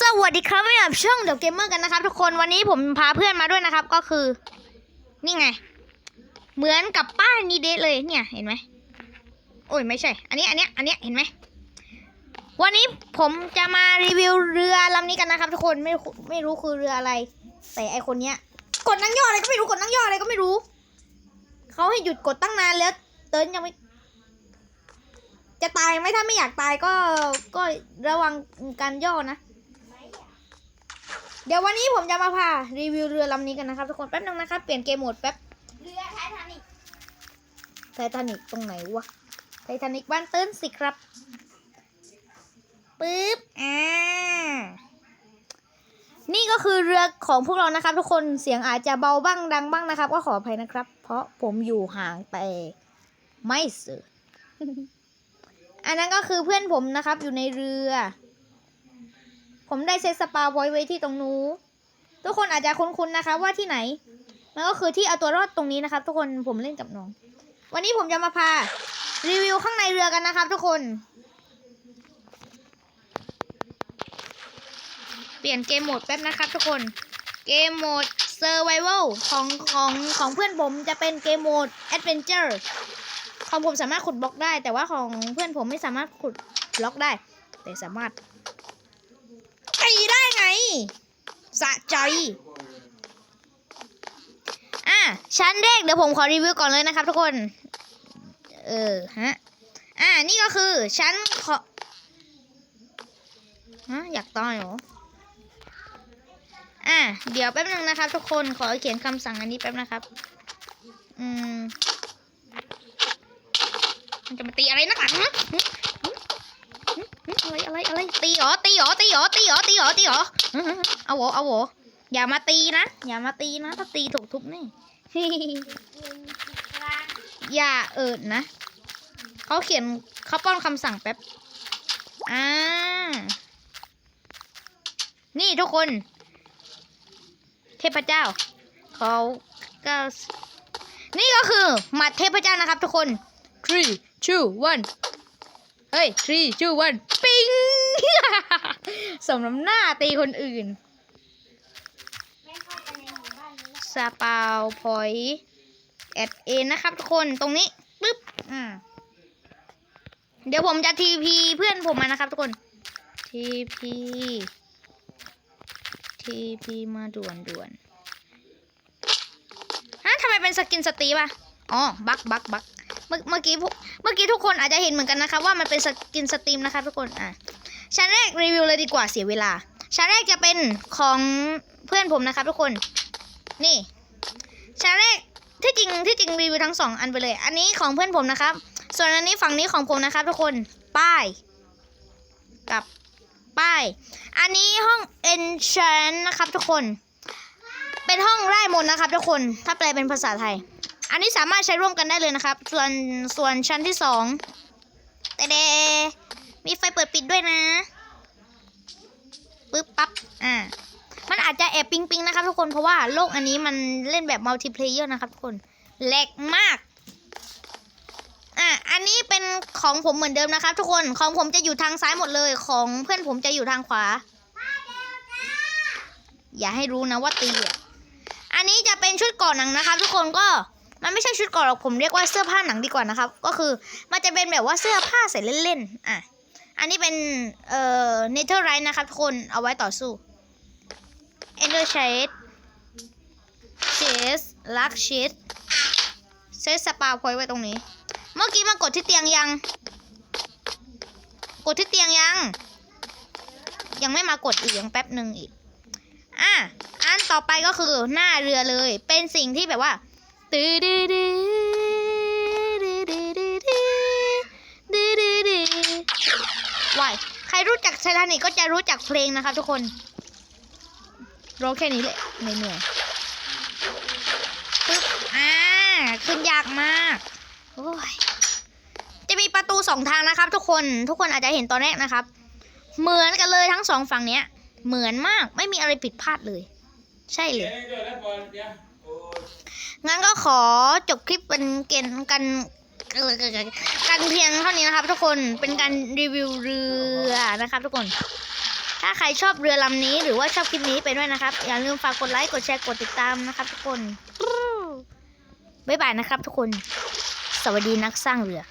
สวัสดีครับไม่กับช่องเดี๋ยวเกมเมอร์กันนะครับ ทุกคนวันนี้ผมพาเพื่อนมาด้วยนะครับ ก็คือ นี่ไง เหมือนกับป้ายนี้เดทเลยเนี่ยเห็นไหมโอ้ยไม่ใช่ อันนี้อันเนี้ยอันเนี้ยเห็นไหมวันนี้ผมจะมารีวิวเรือลำนี้กันนะครับ ทุกคนไม่ไม่รู้คือเรืออะไรแต่ไอคนเนี้ย กดนั่งย่ออะไรก็ไม่รู้กดนั่งย่ออะไรก็ไม่รู้เขาให้หยุดกดตั้งนานแล้วเติร์นยังไม่จะตายไหมถ้าไม่อยากตายก็ก็ระวังการย่อนะ เดี๋ยววันนี้ผมจะมาพารีวิวเรือลำนี้กันนะครับทุกคนแป๊บนึงนะครับ เปลี่ยนเกมโหมดแป๊บ เรือไททานิกไททานิกตรงไหนวะ ไททานิกบ้านเติ้นสิครับ ปึ๊บ อ่า นี่ก็คือเรือของพวกเรานะครับ ทุกคน เสียงอาจจะเบาบ้างดังบ้างนะครับ ก็ขออภัยนะครับ เพราะผมอยู่ห่างแต่ไม่สื่ออันนั้นก็คือเพื่อนผมนะครับ อยู่ในเรือ ผมได้เซตสปาไว้ไว้ที่ตรงนู้ทุกคนอาจจะคุ้นๆนะครับว่าที่ไหน มันก็คือที่เอาตัวรอดตรงนี้นะครับ ทุกคนผมเล่นกับน้อง วันนี้ผมจะมาพา รีวิวข้างในเรือกันนะครับ ทุกคน เปลี่ยนเกมโหมดแป๊บนะครับทุกคน เกมโหมด Survival ของของของเพื่อนผมจะเป็นเกมโหมด Adventure ของผมสามารถขุดบล็อกได้ แต่ว่าของเพื่อนผมไม่สามารถขุดบล็อกได้ แต่สามารถ ตีได้ไง สะใจ อะ ชั้นแรกเดี๋ยวผมขอรีวิวก่อนเลยนะครับทุกคน เออฮะ อะ นี่ก็คือ ชั้นขอฮะอยากต่อยเหรอ อะ เดี๋ยวแป๊บนึงนะครับ ทุกคน ขอเขียนคำสั่งอันนี้แป๊บนะครับ อืม มันจะมาตีอะไรนักหนาะ อะไรอะไรอะไรตีเหรอตีเหรอตีเหรอตีเหรอตีเหรอตีเหรอเอาเหรอเอาเหรออย่ามาตีนะ อย่ามาตีนะ ถ้าตีถูกทุบแน่อย่าเอิดนะเขาเขียนเขาป้อนคำสั่งแป๊บอ่านี่ทุกคน เทพเจ้าเขาก็นี่ก็คือหมัดเทพเจ้านะครับทุกคน three two one เฮ้ย three two one ปิงสมน้ำหน้าตีคนอื่นไม่เปาพอยแอดเอนะครับทุกคนตรงนี้ปึ๊บอ่าเดี๋ยวผมจะทีพีเพื่อนผมมานะครับทุกคนทีพีทีพีมาด่วนด่วนฮะทำไมเป็นสกินสตีฟอะอ๋อบักบักบัก เมื่อกี้เมื่อกี้ทุกคนอาจจะเห็นเหมือนกันนะครับว่ามันเป็นสกินสตรีมนะครับทุกคนอะชั้นแรกรีวิวเลยดีกว่าเสียเวลาชั้นแรกจะเป็นของเพื่อนผมนะครับทุกคน นี่ชาแรกที่จริงที่จริงรีวิวทั้งสองอันไปเลย อันนี้ของเพื่อนผมนะครับ ส่วนอันนี้ฝั่งนี้ของผมนะครับทุกคนป้าย กับป้าย อันนี้ห้อง enchant นะครับทุกคน เป็นห้องไร่มนนะครับทุกคน ถ้าแปลเป็นภาษาไทย อันนี้สามารถใช้ร่วมกันได้เลยนะครับ ส่วนส่วนชั้นที่สองแต่เดมีไฟเปิดปิดด้วยนะปึ๊บปั๊บอ่ามันอาจจะแอบปิงปิงนะครับทุกคนเพราะว่าโลกอันนี้มันเล่นแบบมัลติเพลเยอร์นะครับทุกคนแหลกมากอะอันนี้เป็นของผมเหมือนเดิมนะครับ ทุกคนของผมจะอยู่ทางซ้ายหมดเลย ของเพื่อนผมจะอยู่ทางขวา อย่าให้รู้นะว่าตีอะอันนี้จะเป็นชุดก่อหนังนะครับทุกคนก็ มันไม่ใช่ชุดเก่อหรอกผมเรียกว่าเสื้อผ้าหนังดีกว่านะครับ ก็คือมันจะเป็นแบบว่าเสื้อผ้าใส่เล่นๆอะอันนี้เป็นเอ่อเนเธอร์ไรท์นะครับทุกคนเอาไว้ต่อสู้ Ender Shade Chase Luck Sheet เซตสปาพอยไว้ตรงนี้ เมื่อกี้มากดที่เตียงยัง กดที่เตียงยัง ยังไม่มากดอีกยังแป๊บหนึ่งอีกอะอันต่อไปก็คือหน้าเรือเลย เป็นสิ่งที่แบบว่า ตื้อดื้อดื้อดื้อดื้อดื้อดื้อดื้อดื้อดื้อวายใครรู้จักไททานิกก็จะรู้จักเพลงนะคะทุกคนร้องแค่นี้แหละเหนื่อยปึ๊บอ่าขึ้นยากมากโอ้ยจะมีประตูสองทางนะครับ ทุกคนทุกคนอาจจะเห็นตอนแรกนะครับ เหมือนกันเลยทั้งสองฝั่งเนี้ย เหมือนมากไม่มีอะไรผิดพลาดเลย ใช่เลย งั้นก็ขอจบคลิปเป็นเกณฑ์กันกันเพียงเท่านี้นะครับ ทุกคนเป็นการรีวิวเรือนะครับ ทุกคน ถ้าใครชอบเรือลำนี้หรือว่าชอบคลิปนี้ไปด้วยนะครับ อย่าลืมฝากกดไลค์กดแชร์กดติดตามนะครับ ทุกคนบ๊ายบายนะครับ ทุกคน สวัสดีนักสร้างเรือ